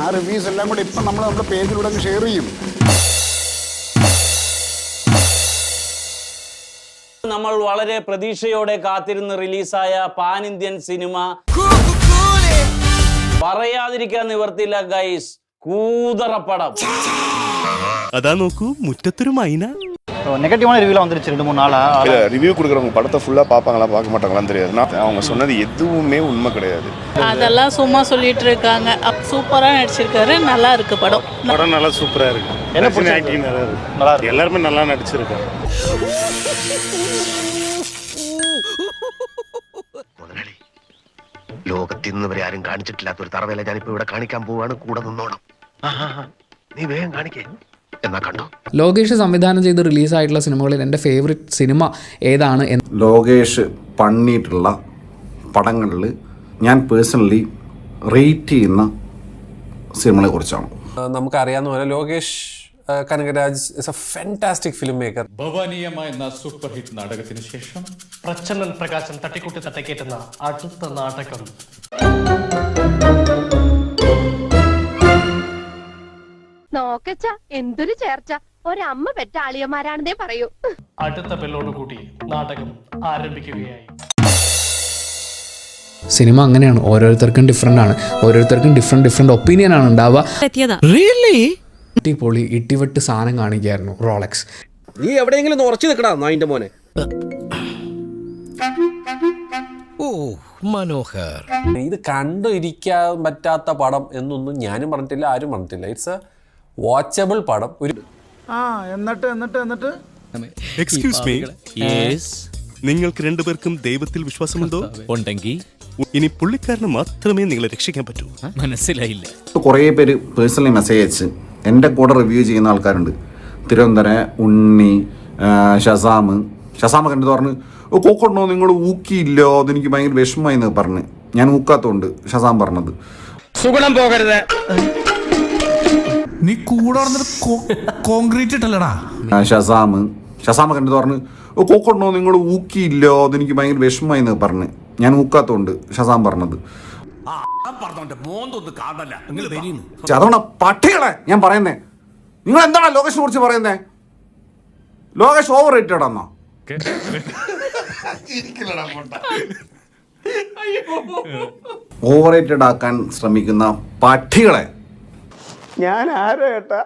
ആ റിവ്യൂസ് എല്ലാം കൂടെ ഇപ്പം നമ്മൾ നമ്മുടെ പേജിലൂടെ അങ്ങ് ഷെയർ ചെയ്യും. നമ്മൾ വളരെ പ്രതീക്ഷയോടെ കാത്തിരുന്ന് റിലീസായ പാൻ ഇന്ത്യൻ സിനിമ പറയാതിരിക്കാൻ നിവർത്തില്ല ഗൈസ് കൂതറപ്പടം അതാ നോക്കൂ മുറ്റത്തൊരു മൈന. நெகட்டிவான ரிவ்யூலாம் வந்துருச்சு ரெண்டு மூணு நாளா இல்ல ரிவ்யூ கொடுக்குறவங்க படத்தை ஃபுல்லாக பார்ப்பாங்களா பார்க்க மாட்டாங்களான்னு தெரியாது நான் அவங்க சொன்னது எதுவுமே உண்மை கிடையாது அதெல்லாம் சும்மா சொல்லிட்டு இருக்காங்க அப்- சூப்பரா நடிச்சிருக்காரு நல்லா இருக்கு படம் படம் நல்லா சூப்பரா இருக்கு என்ன ரஜினி பிடிச்சிருக்கு? acting நல்லா இருக்கு நல்லா இருக்கு எல்லாருமே நல்லா நடிச்சிருக்காங்க മുതലാളി ലോകത്തിൽ നിന്ന് വരെ ആരും കാണിച്ചിട്ടില്ലാത്ത ഒരു തറവേല ഞാനിപ്പോ ഇവിടെ കാണിക്കാൻ പോവാണ് കൂടെ നിന്നോണം ആഹാ, നീ വേഗം കാണിക്കേ എന്നാ കണ്ടു? ലോകേഷ് സംവിധാനം ചെയ്ത് റിലീസായിട്ടുള്ള സിനിമകളിൽ എന്റെ ഫേവറേറ്റ് സിനിമ ഏതാണ് എന്ന് ലോകേഷ് പണിയിട്ടുള്ള പടങ്ങളിൽ ഞാൻ പേഴ്സണലി റേറ്റ് ചെയ്യുന്ന സിനിമകളെ കുറിച്ചാണ്. നമുക്കറിയാവുന്ന പോലെ Lokesh Kanagaraj is a fantastic filmmaker ഭവാനീയമായ എന്ന സൂപ്പർ ഹിറ്റ് നാടകത്തിന് ശേഷം പ്രച്ഛന്നൻ പ്രകാശൻ തട്ടിക്കൂട്ടി തട്ടക്കേറ്റുന്ന അടുത്ത നാടകം. നോക്കച്ച എന്തൊരു ചേർച്ച. ഒരമ്മ പെറ്റ ആളിയന്മാരാണെന്നേ പറയൂ. അടുത്ത പെല്ലോട് കൂട്ടി നാടകം ആരംഭിക്കുകയായി. സിനിമ അങ്ങനെയാണ് ഓരോരുത്തർക്കും ഡിഫറെന്റ് ആണ്. ഓരോരുത്തർക്കും ഡിഫറെന്റ് ഡിഫറെന്റ് ഒപ്പീനിയൻ ആണ് ഉണ്ടാവുക. ഇട്ടിപ്പൊളി ഇട്ടിവെട്ട് സാധനം കാണിക്കായിരുന്നു റോളക്സ് നീ എവിടെയെങ്കിലും ഉറച്ചു നിൽക്കടാ നായിന്റെ മോനെ? ഓ മനോഹർ. ഇത് കണ്ടിരിക്കാൻ പറ്റാത്ത പടം എന്നൊന്നും ഞാനും പറഞ്ഞിട്ടില്ല ആരും പറഞ്ഞിട്ടില്ല. ഇറ്റ്സ് എ വാച്ചബിൾ പടം. ഒരു എക്സ്ക്യൂസ് മീ നിങ്ങൾക്ക് രണ്ടുപേർക്കും ദൈവത്തിൽ വിശ്വാസമുണ്ടോ? ഉണ്ടെങ്കിൽ ഇനി പുള്ളിക്കാരന് മാത്രമേ നിങ്ങളെ രക്ഷിക്കാൻ പറ്റൂ. മനസ്സിലായില്ല. കുറേ പേര് പേഴ്സണലി മെസ്സേജ് അയച്ച് എന്റെ കൂടെ റിവ്യൂ ചെയ്യുന്ന ആൾക്കാരുണ്ട്. തിരുവനന്തപുരം ഉണ്ണി ഷസാമ് ഷസാമ കണ്ടത് പറഞ്ഞ്? "ഓ, നിങ്ങൾ ഊക്കിയില്ലോ. അതെനിക്ക് ഭയങ്കര വിഷമമായി എന്ന് പറഞ്ഞ്. ഞാൻ ഊക്കാത്തോണ്ട് ഷസാം പറഞ്ഞത്. സുഗുണം പോകരുത്. കൂടെ കോൺക്രീറ്റ് ഇട്ടല്ലടാ. ഷസാമ്. ഷസാമ കണ്ടത് പറഞ്ഞു പറഞ്ഞ് "ഓ, കോക്കണ്ണോ നിങ്ങൾ ഊക്കിയില്ലോ? അതെനിക്ക് ഭയങ്കര വിഷമമായി എന്ന് പറഞ്ഞ്. ഞാൻ ഊക്കാത്തോണ്ട് ഷസാം പറഞ്ഞത്. അതുകൊണ്ടാ പട്ടികളെ ഞാൻ പറയുന്നേ. നിങ്ങൾ എന്താണ് ലോകേഷിനെ കുറിച്ച് പറയുന്നേ? ലോകേഷ് ഓവർ റേറ്റഡ് ആണോ ഓവർ റേറ്റഡ് ആക്കാൻ ശ്രമിക്കുന്ന പട്ടികളെ ഞാൻ ആരോ ഏട്ടാ?